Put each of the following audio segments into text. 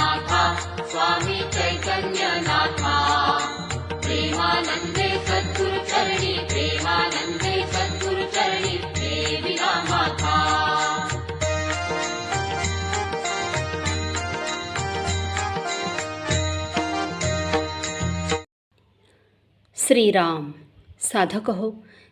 स्वामी चैतू श्रीराम साधकः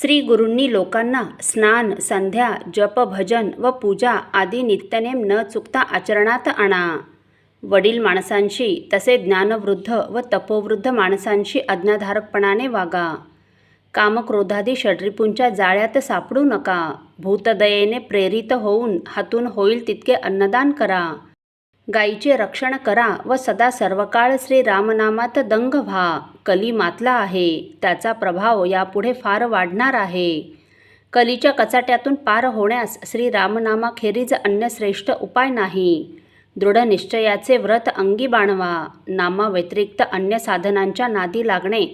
श्री गुरूंनी लोकांना स्नान संध्या जप भजन व पूजा आदी नित्यनेम न चुकता आचरणात आणा. वडील माणसांशी तसे ज्ञानवृद्ध व तपोवृद्ध माणसांशी अज्ञाधारकपणाने वागा. कामक्रोधादी षड्रिपूंच्या जाळ्यात सापडू नका. भूतदयेने प्रेरित होऊन हातून होईल तितके अन्नदान करा. गायीचे रक्षण करा व सदा सर्वकाळ श्री रामनामात दंग व्हा. कली मातला आहे. त्याचा प्रभाव यापुढे फार वाढणार आहे. कलीच्या कचाट्यातून पार होण्यास श्री रामनामाखेरीज अन्य श्रेष्ठ उपाय नाही. दृढ निश्चयाचे व्रत अंगी बाणवा. नामाव्यतिरिक्त अन्य साधनांच्या नादी लागणे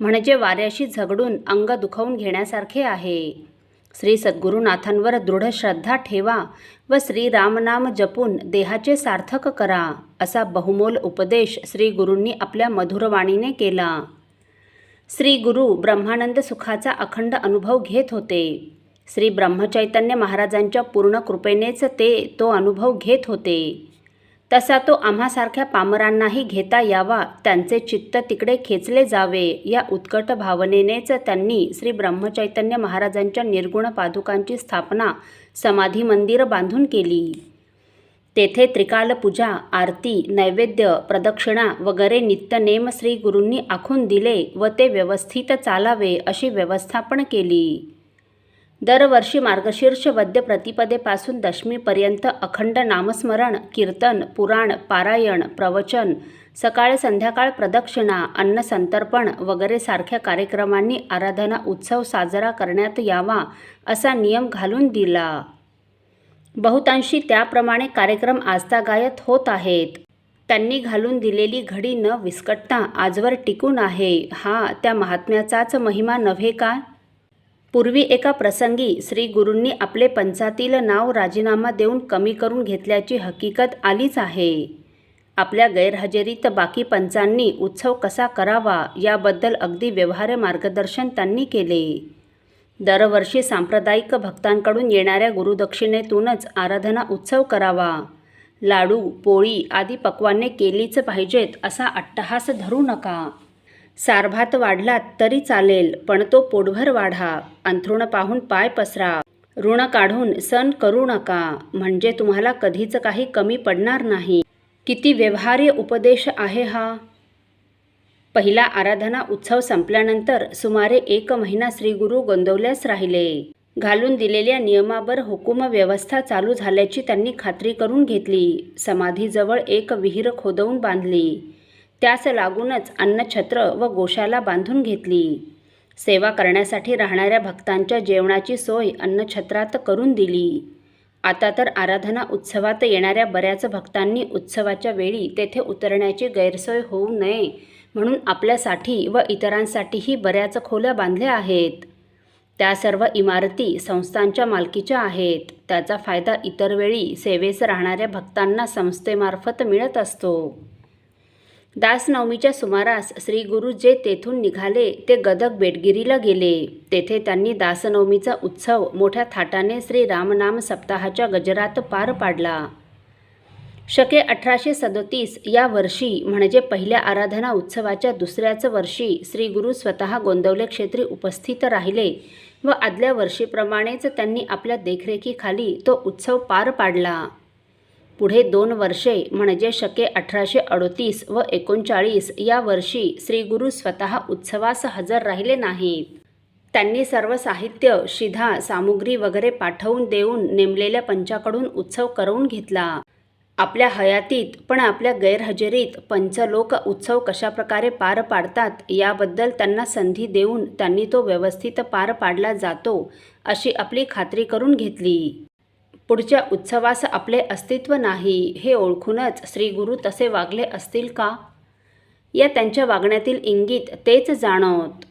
म्हणजे वाऱ्याशी झगडून अंग दुखवून घेण्यासारखे आहे. श्री सद्गुरुनाथांवर दृढ श्रद्धा ठेवा व श्री रामनाम जपून देहाचे सार्थक करा असा बहुमोल उपदेश श्री गुरूंनी आपल्या मधुरवाणीने केला. श्री गुरु ब्रह्मानंद सुखाचा अखंड अनुभव घेत होते. श्री ब्रह्मचैतन्य महाराजांच्या पूर्ण कृपेनेच ते तो अनुभव घेत होते. तसा तो आम्हासारख्या पामरांनाही घेता यावा त्यांचे चित्त तिकडे खेचले जावे या उत्कट भावनेनेच त्यांनी श्री ब्रह्मचैतन्य महाराजांच्या निर्गुण पादुकांची स्थापना समाधी मंदिर बांधून केली. तेथे त्रिकाल पूजा आरती नैवेद्य प्रदक्षिणा वगैरे नित्यनेम श्री गुरूंनी आखून दिले व ते व्यवस्थित चालावे अशी व्यवस्थापन केली. दरवर्षी मार्गशीर्ष वद्य प्रतिपदेपासून दशमीपर्यंत अखंड नामस्मरण कीर्तन पुराण पारायण प्रवचन सकाळ संध्याकाळ प्रदक्षिणा अन्नसंतर्पण वगैरे सारख्या कार्यक्रमांनी आराधना उत्सव साजरा करण्यात यावा असा नियम घालून दिला. बहुतांशी त्याप्रमाणे कार्यक्रम आजतागायत होत आहेत. त्यांनी घालून दिलेली घडी न विस्कटता आजवर टिकून आहे. हा त्या महात्म्याचाच महिमा नव्हे का? पूर्वी एका प्रसंगी श्री गुरूंनी आपले पंचातील नाव राजीनामा देऊन कमी करून घेतल्याची हकीकत आलीच आहे. आपल्या गैरहजेरीत बाकी पंचांनी उत्सव कसा करावा याबद्दल अगदी व्यवहार्य मार्गदर्शन त्यांनी केले. दरवर्षी सांप्रदायिक भक्तांकडून येणाऱ्या गुरुदक्षिणेतूनच आराधना उत्सव करावा. लाडू पोळी आदी पक्वाने केलीच पाहिजेत असा अट्टहास धरू नका. सारभात वाढलात तरी चालेल पण तो पोटभर वाढा. अंथरुण पाहून पाय पसरा. ऋण काढून सण करू नका म्हणजे तुम्हाला कधीच काही कमी पडणार नाही. किती व्यवहार्य उपदेश आहे हा. पहिला आराधना उत्सव संपल्यानंतर सुमारे एक महिना श्रीगुरू गोंदवल्यास राहिले. घालून दिलेल्या नियमावर हुकुम व्यवस्था चालू झाल्याची त्यांनी खात्री करून घेतली. समाधीजवळ एक विहीर खोदवून बांधली. त्यास लागूनच अन्नछत्र व गोशाला बांधून घेतली. सेवा करण्यासाठी राहणाऱ्या भक्तांच्या जेवणाची सोय अन्नछत्रात करून दिली. आता तर आराधना उत्सवात येणाऱ्या बऱ्याच भक्तांनी उत्सवाच्या वेळी तेथे उतरण्याची गैरसोय होऊ नये म्हणून आपल्यासाठी व इतरांसाठीही बऱ्याच खोल्या बांधल्या आहेत. त्या सर्व इमारती संस्थांच्या मालकीच्या आहेत. त्याचा फायदा इतर वेळी सेवेस राहणाऱ्या भक्तांना संस्थेमार्फत मिळत असतो. दासनवमीच्या सुमारास श्री गुरु जे तेथून निघाले ते गदक बेटगिरीला गेले. तेथे त्यांनी दासनवमीचा उत्सव मोठ्या थाटाने श्री रामनाम सप्ताहाच्या गजरात पार पाडला. शके अठराशे सदोतीस या वर्षी म्हणजे पहिल्या आराधना उत्सवाच्या दुसऱ्याच वर्षी श्री गुरु स्वतः गोंदवले क्षेत्री उपस्थित राहिले व आदल्या वर्षीप्रमाणेच त्यांनी आपल्या देखरेखीखाली तो उत्सव पार पाडला. पुढे दोन वर्षे म्हणजे शके अठराशे अडोतीस व एकोणचाळीस या वर्षी श्री गुरु स्वतः उत्सवास हजर राहिले नाहीत. त्यांनी सर्व साहित्य शिधा सामुग्री वगैरे पाठवून देऊन नेमलेल्या पंचाकडून उत्सव करवून घेतला. आपल्या हयातीत पण आपल्या गैरहजेरीत पंचलोक उत्सव कशाप्रकारे पार पाडतात याबद्दल त्यांना संधी देऊन त्यांनी तो व्यवस्थित पार पाडला जातो अशी आपली खात्री करून घेतली. पुढच्या उत्सवास आपले अस्तित्व नाही हे ओळखूनच श्रीगुरु तसे वागले असतील का? या त्यांच्या वागण्यातील इंगित तेच जाणवत.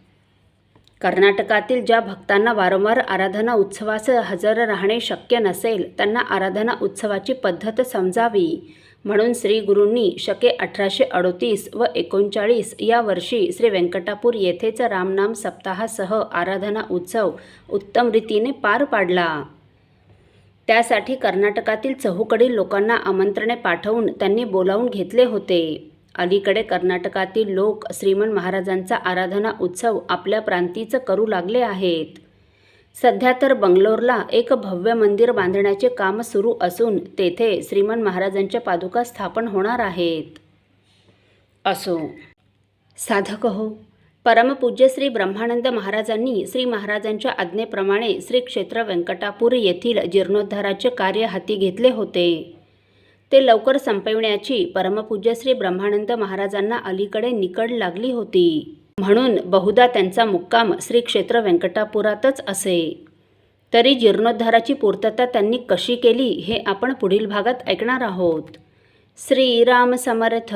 कर्नाटकातील ज्या भक्तांना वारंवार आराधना उत्सवास हजर राहणे शक्य नसेल त्यांना आराधना उत्सवाची पद्धत समजावी. म्हणून श्री गुरूंनी शके अठराशे अडोतीस व एकोणचाळीस या वर्षी श्री व्यंकटापूर येथेच रामनाम सप्ताहासह आराधना उत्सव उत्तम रीतीने पार पाडला. त्यासाठी कर्नाटकातील चहूकडील लोकांना आमंत्रणे पाठवून त्यांनी बोलावून घेतले होते. अलीकडे कर्नाटकातील लोक श्रीमंत महाराजांचा आराधना उत्सव आपल्या प्रांतीचं करू लागले आहेत. सध्या तर बंगलोरला एक भव्य मंदिर बांधण्याचे काम सुरू असून तेथे श्रीमंत महाराजांच्या पादुका स्थापन होणार आहेत. असो. साधक हो. परमपूज्य श्री ब्रह्मानंद महाराजांनी श्री महाराजांच्या आज्ञेप्रमाणे श्री क्षेत्र व्यंकटापूर येथील जीर्णोद्धाराचे कार्य हाती घेतले होते. ते लवकर संपविण्याची परमपूज्य श्री ब्रह्मानंद महाराजांना अलीकडे निकड लागली होती. म्हणून बहुधा त्यांचा मुक्काम श्री क्षेत्र व्यंकटापुरातच असे. तरी जीर्णोद्धाराची पूर्तता त्यांनी कशी केली हे आपण पुढील भागात ऐकणार आहोत. श्रीराम समर्थ!